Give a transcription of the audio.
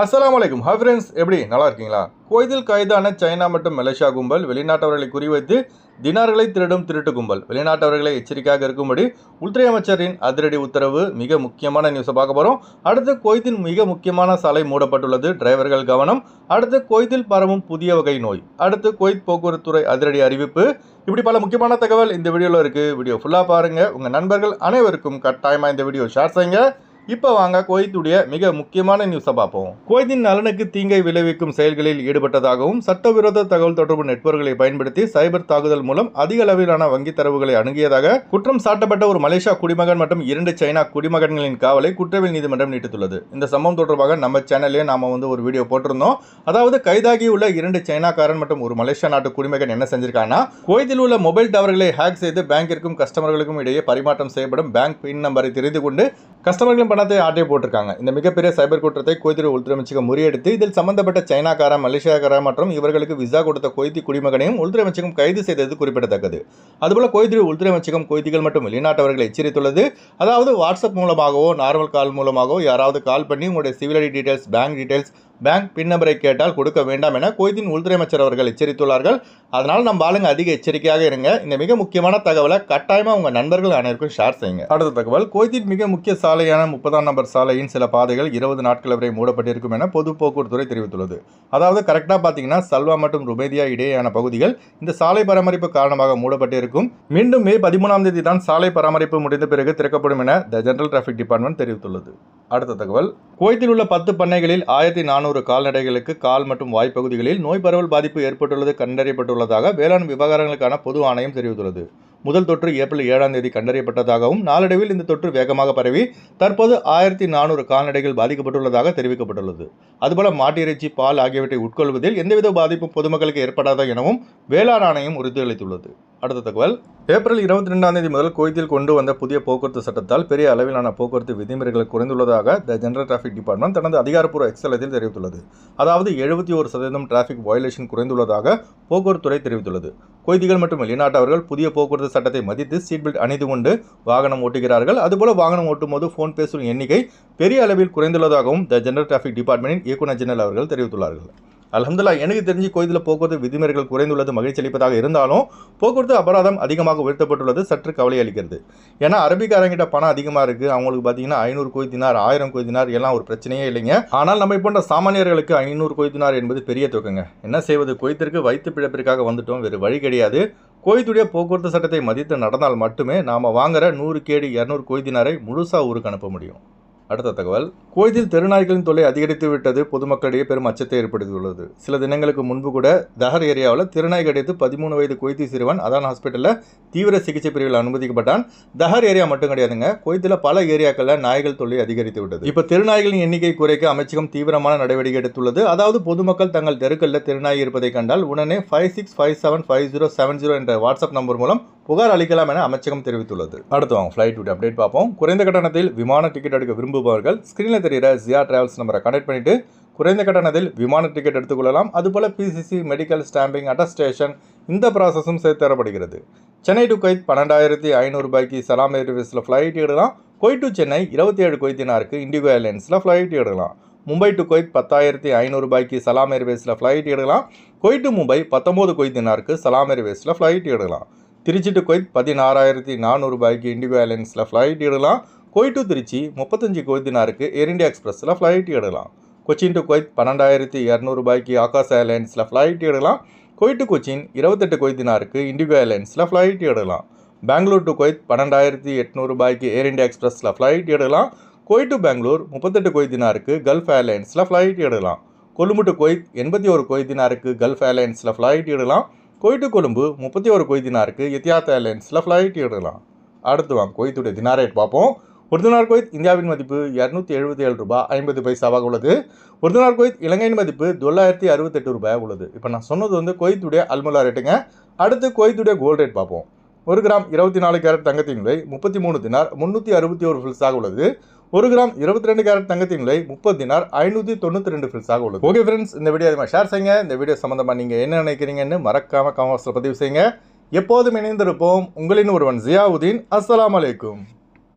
அஸ்லாம் அலைக்கும். Hi friends எப்படி? நல்லா இருக்கீங்களா? குவைத்தில் கைதான சைனா மற்றும் மலேசியா கும்பல் வெளிநாட்டவர்களை குறிவைத்து தினார்களை திருடும் திருட்டு கும்பல். வெளிநாட்டவர்களை எச்சரிக்கையாக இருக்கும்படி உள்துறை அமைச்சரின் அதிரடி உத்தரவு மிக முக்கியமான நியூஸை பார்க்க போகிறோம் அடுத்து குவைத்தின் மிக முக்கியமான சாலை மூடப்பட்டுள்ளது. டிரைவர்கள் கவனம். அடுத்து குவைத்தில் பரவும் புதிய வகை நோய். அடுத்து குவைத் போக்குவரத்துறை அதிரடி அறிவிப்பு. இப்படி பல முக்கியமான தகவல் இந்த வீடியோவில் இருக்குது வீடியோ ஃபுல்லாக பாருங்கள் உங்கள் நண்பர்கள் அனைவருக்கும் கட்டாயமாக இந்த வீடியோ ஷேர் செய்யுங்க. இப்போ வாங்க குவைத்துடைய மிக முக்கியமான நியூஸை பார்ப்போம். குவைத்தின் நலனுக்கு தீங்கை விளைவிக்கும் செயல்களில் ஈடுபட்டதாகவும் சட்டவிரோத தகவல் தொடர்பு நெட்வொர்க்குகளை பயன்படுத்தி சைபர் தாக்குதல் மூலம் அதிக அளவிலான வங்கி தரவுகளை அணுகியதாக குற்றம் சாட்டப்பட்ட ஒரு மலேசியா குடிமகன் மற்றும் இரண்டு சைனா குடிமகன்களின் காவலை குற்றவியல் நீதிமன்றம் நீட்டித்துள்ளது. இந்த சம்பவம் தொடர்பாக நம்ம சேனல்லே நாம வந்து ஒரு வீடியோ போட்டிருந்தோம். அதாவது கைதாகியுள்ள இரண்டு சைனாக்காரன் மற்றும் ஒரு மலேசியா நாட்டு குடிமகன் என்ன செஞ்சிருக்காங்கன்னா குவைத்தில் உள்ள மொபைல் டவர்களை ஹேக் செய்து பேங்கிற்கும் கஸ்டமர்களுக்கும் இடையே பரிமாற்றம் செய்யப்படும் பேங்க் பின் நம்பரை தெரிந்து கொண்டு கஸ்டமர்களின் பணத்தை ஆட்டே போட்டிருக்காங்க. இந்த மிகப்பெரிய சைபர் குற்றத்தை குவைத்தில் உள்துறை அமைச்சகம் முறியடித்து இதில் சம்பந்தப்பட்ட சைனாக்கார மலேசியாக்கார மற்றும் இவர்களுக்கு விசா கொடுத்த கொய்தி குடிமகனையும் உள்துறை அமைச்சகம் கைது செய்தது குறிப்பிடத்தக்கது. அதுபோல குவைத்தில் உள்துறை அமைச்சகம் கொய்திகள் மற்றும் வெளிநாட்டவர்களை எச்சரித்துள்ளது. அதாவது வாட்ஸ்அப் மூலமாகவோ நார்மல் கால் மூலமாகவோ யாராவது கால் பண்ணி உங்களுடைய civil ID details bank details bank pin நம்பரை கேட்டால் கொடுக்க வேண்டாம் என குவைத்தின் உள்துறை அமைச்சர் அவர்கள் எச்சரித்துள்ளார்கள். அதனால் நம்ம ஆளுங்க அதிக எச்சரிக்கையாக இருங்க. இந்த மிக முக்கியமான தகவலை கட்டாயமாக உங்கள் நண்பர்கள் அனைவருக்கும் ஷேர் செய்யுங்க. அடுத்த தகவல் குவைத்தின் மிக முக்கிய சாலையான முப்பதாம் நம்பர் சாலையின் சில பாதைகள் இருபது நாட்கள் வரை மூடப்பட்டிருக்கும் என பொது போக்குவரத்துறை தெரிவித்துள்ளது. அதாவது கரெக்டாக பார்த்தீங்கன்னா சல்வா மற்றும் ருபேதியா இடையேயான பகுதிகள் இந்த சாலை பராமரிப்பு காரணமாக மூடப்பட்டிருக்கும். மீண்டும் மே பதிமூணாம் தேதி தான் சாலை பராமரிப்பு முடிந்த பிறகு திறக்கப்படும் என த ஜெனரல் டிராஃபிக் டிபார்ட்மெண்ட் தெரிவித்துள்ளது. அடுத்த தகவல். குவைத்தில் உள்ள பத்து பண்ணைகளில் ஆயிரத்தி நானூறு கால்நடைகளுக்கு கால் மற்றும் வாய்ப்பகுதிகளில் நோய் பரவல் பாதிப்பு ஏற்பட்டுள்ளது கண்டறியப்பட்டுள்ளதாக வேளாண் விவகாரங்களுக்கான பொது ஆணையம் தெரிவித்துள்ளது. முதல் தொற்று ஏப்ரல் ஏழாம் தேதி கண்டறியப்பட்டதாகவும் நாளடைவில் இந்த தொற்று வேகமாக பரவி தற்போது ஆயிரத்தி நானூறு கால்நடைகள் பாதிக்கப்பட்டுள்ளதாக தெரிவிக்கப்பட்டுள்ளது. அதுபோல மாட்டிறைச்சி பால் ஆகியவற்றை உட்கொள்வதில் எந்தவித பாதிப்பும் பொதுமக்களுக்கு ஏற்படாத எனவும் வேளாண் ஆணையம் உறுதியளித்துள்ளது. அடுத்த தகவல். ஏப்ரல் இருபத்தி ரெண்டாம் தேதி முதல் குவைத்தில் கொண்டு வந்த புதிய போக்குவரத்து சட்டத்தால் பெரிய அளவிலான போக்குவரத்து விதிமுறைகள் குறைந்துள்ளதாக த ஜெனரல் டிராஃபிக் டிபார்ட்மெண்ட் தனது அதிகாரப்பூர்வ எக்ஸலத்தில் தெரிவித்துள்ளது. அதாவது எழுபத்தி ஒரு சதவீதம் டிராஃபிக் வயலேஷன் குறைந்துள்ளதாக போக்குவரத்துறை தெரிவித்துள்ளது. கொய்திகள் மற்றும் வெளிநாட்டவர்கள் புதிய போக்குவரத்து சட்டத்தை மதித்து சீட் பெல்ட் அணிந்து கொண்டு வாகனம் ஓட்டுகிறார்கள். அதுபோல வாகனம் ஓட்டும் போது ஃபோன் பேசும் எண்ணிக்கை பெரிய அளவில் குறைந்துள்ளதாகவும் த ஜெனரல் டிராஃபிக் டிபார்ட்மெண்டின் இயக்குநர் ஜெனரல் அவர்கள் தெரிவித்துள்ளார்கள். அலமதுல்லா எனக்கு தெரிஞ்சு கோயிலில் போக்குவரத்து விதிமுறைகள் குறைந்துள்ளது மகிழ்ச்சி அளிப்பதாக இருந்தாலும் போக்குவரத்து அபராதம் அதிகமாக உயர்த்தப்பட்டுள்ளது சற்று கவலை அளிக்கிறது. ஏன்னா அரபிக்காரங்கிட்ட பணம் அதிகமாக இருக்குது அவங்களுக்கு பார்த்தீங்கன்னா ஐநூறு கொய்தினார் ஆயிரம் கொய்தினார் எல்லாம் ஒரு பிரச்சனையே இல்லைங்க. ஆனால் நம்ம போன்ற சாமானியர்களுக்கு ஐநூறு கொய்தினார் என்பது பெரிய தொகைங்க என்ன செய்வது? கோயத்திற்கு வைத்து பிழப்பிற்காக வந்துட்டோம் வேறு வழி கிடையாது. கோயத்துடைய போக்குவரத்து சட்டத்தை மதித்து நடந்தால் மட்டுமே நாம் வாங்குற நூறு கேடி இரநூறு கொய்தினாரை முழுசாக ஊருக்கு அனுப்ப முடியும். அடுத்த தகவல். கோயத்தில் தெருநாய்களின் தொல்லை அதிகரித்து விட்டது பொதுமக்களிடையே பெரும் அச்சத்தை ஏற்படுத்தியுள்ளது. சில தினங்களுக்கு முன்பு கூட தஹர் ஏரியாவில் திருநாய் கடித்து பதிமூணு வயது கொய்தி சிறுவன் அதான் ஹாஸ்பிட்டலில் தீவிர சிகிச்சை பிரிவில் அனுமதிக்கப்பட்டான். தஹர் ஏரியா மட்டும் கிடையாதுங்க. கோயத்தில் பல ஏரியாக்களில் நாய்கள் தொல்லை அதிகரித்து விட்டது. இப்போ திருநாய்களின் எண்ணிக்கை குறைக்க அமைச்சகம் தீவிரமான நடவடிக்கை எடுத்துள்ளது. அதாவது பொதுமக்கள் தங்கள் தெருக்களில் திருநாய் இருப்பதை கண்டால் உடனே five six five seven five zero seven zero என்ற வாட்ஸ்அப் நம்பர் மூலம் புகார் அளிக்கலாம் என அமைச்சகம் தெரிவித்துள்ளது. அடுத்து வாங்க ஃப்ளைட் அப்டேட் பார்ப்போம். குறைந்த கட்டணத்தில் விமான டிக்கெட் எடுக்க விரும்புபவர்கள் ஸ்க்ரீனில் தெரிகிற ஜியா டிராவல்ஸ் நம்பரை கனெக்ட் பண்ணிட்டு குறைந்த கட்டணத்தில் விமான டிக்கெட் எடுத்துக்கொள்ளலாம். அதுபோல் பிசிசி மெடிக்கல் ஸ்டாம்பிங் அட்டஸ்டேஷன் இந்த ப்ராசஸும் சேர்த்து தரப்படுகிறது. சென்னை டு கொய்த் பன்னெண்டாயிரத்தி ஐநூறுபாய்க்கு சலாம் ஏர்வேஸில் ஃப்ளைட் எடுக்கலாம். கொய்ட் டு சென்னை இருபத்தி ஏழு கொய்த்தினாருக்கு இண்டிகோ ஏர்லைன்ஸில் ஃப்ளைட் எடுக்கலாம். மும்பை டு கொய்த் பத்தாயிரத்தி ஐநூறுபாய்க்கு சலாம் ஏர்வேஸில் ஃப்ளைட் எடுக்கலாம். கொய்ட் டு மும்பை பத்தொம்போது கொய்த்தினாருக்கு சலாம் ஏர்வேஸில் ஃப்ளைட் எடுக்கலாம். திருச்சி டு கொய்த் பதினாறாயிரத்தி நானூறு ரூபாய்க்கு இண்டிகோ ஏர்லைன்ஸில் ஃப்ளைட் எடுக்கலாம். கொய்ட் டு திருச்சி முப்பத்தஞ்சு கொய்தினாருக்கு ஏர் இண்டியா எக்ஸ்பிரஸில் ஃப்ளைட் எடுக்கலாம். கொச்சின் டு கொய்த் பன்னெண்டாயிரத்தி இரநூறுபாய்க்கு ஆகாஷ் ஏர்லைன்ஸில் ஃப்ளைட் எடுக்கலாம். கொய்ட் டு கொச்சின் இருபத்தெட்டு கொய்தினாருக்கு இண்டிகோ ஏர்லைன்ஸில் ஃப்ளைட் எடுக்கலாம். பெங்களூர் டு கொய்த் பன்னெண்டாயிரத்தி எட்நூறு ரூபாய்க்கு ஏர் இண்டியா எக்ஸ்பிரஸில் ஃப்ளைட் எடுக்கலாம். கொய்ட் டு பெங்களூர் முப்பத்தெட்டு கொய்தினாருக்கு கல்ஃப் ஏர்லைன்ஸில் ஃப்ளைட் எடுக்கலாம். கொழும்பு டு கொய்த் எண்பத்தி ஒரு கொய்தினாருக்கு கல்ஃப் ஏர்லைன்ஸில் ஃப்ளைட் எடுக்கலாம். கொய்ட்டு கொழும்பு முப்பத்தி ஒரு கொய்தினாருக்கு எத்தியாத் ஏர்லைன்ஸில் ஃப்ளைட் எடுக்கலாம். அடுத்து வாங்க கொய்த்துடைய தினார் ரேட் பார்ப்போம். ஒரு தினார் இந்தியாவின் மதிப்பு இரநூத்தி எழுபத்தி ஏழு ரூபாய் ஐம்பது பைசாவாக உள்ளது. ஒரு தினார் இலங்கையின் மதிப்பு தொள்ளாயிரத்தி அறுபத்தெட்டு ரூபாயாக உள்ளது. இப்போ நான் சொன்னது வந்து கொய்த்துடைய அல்முலா ரேட்டுங்க அடுத்து கொய்த்துடைய கோல்ட் ரேட் பார்ப்போம். ஒரு கிராம் இருபத்தி நாலு கேரட் தங்கத்தின் விலை முப்பத்தி மூணு தினார் முந்நூற்றி அறுபத்தி ஒரு ஃபில்ஸாக உள்ளது. ஒரு கிராம் இருபத்தி ரெண்டு கேரட் தங்கத்தின் விலை முப்பது தினார் ஐநூற்றி தொண்ணூற்றி ரெண்டு ஃபில்ஸாக உள்ளது. ஓகே ஃப்ரெண்ட்ஸ் இந்த வீடியோ அதிகமாக ஷேர் செய்யுங்க. இந்த வீடியோ சம்மந்தமாக நீங்கள் என்ன நினைக்கிறீங்கன்னு மறக்காமல் காமர்ஸில் பதிவு செய்யுங்க. எப்போதும் இணைந்திருப்போம். உங்களின் ஒருவன் ஜியாவுதீன். அஸ்லாம் அலைக்கும்.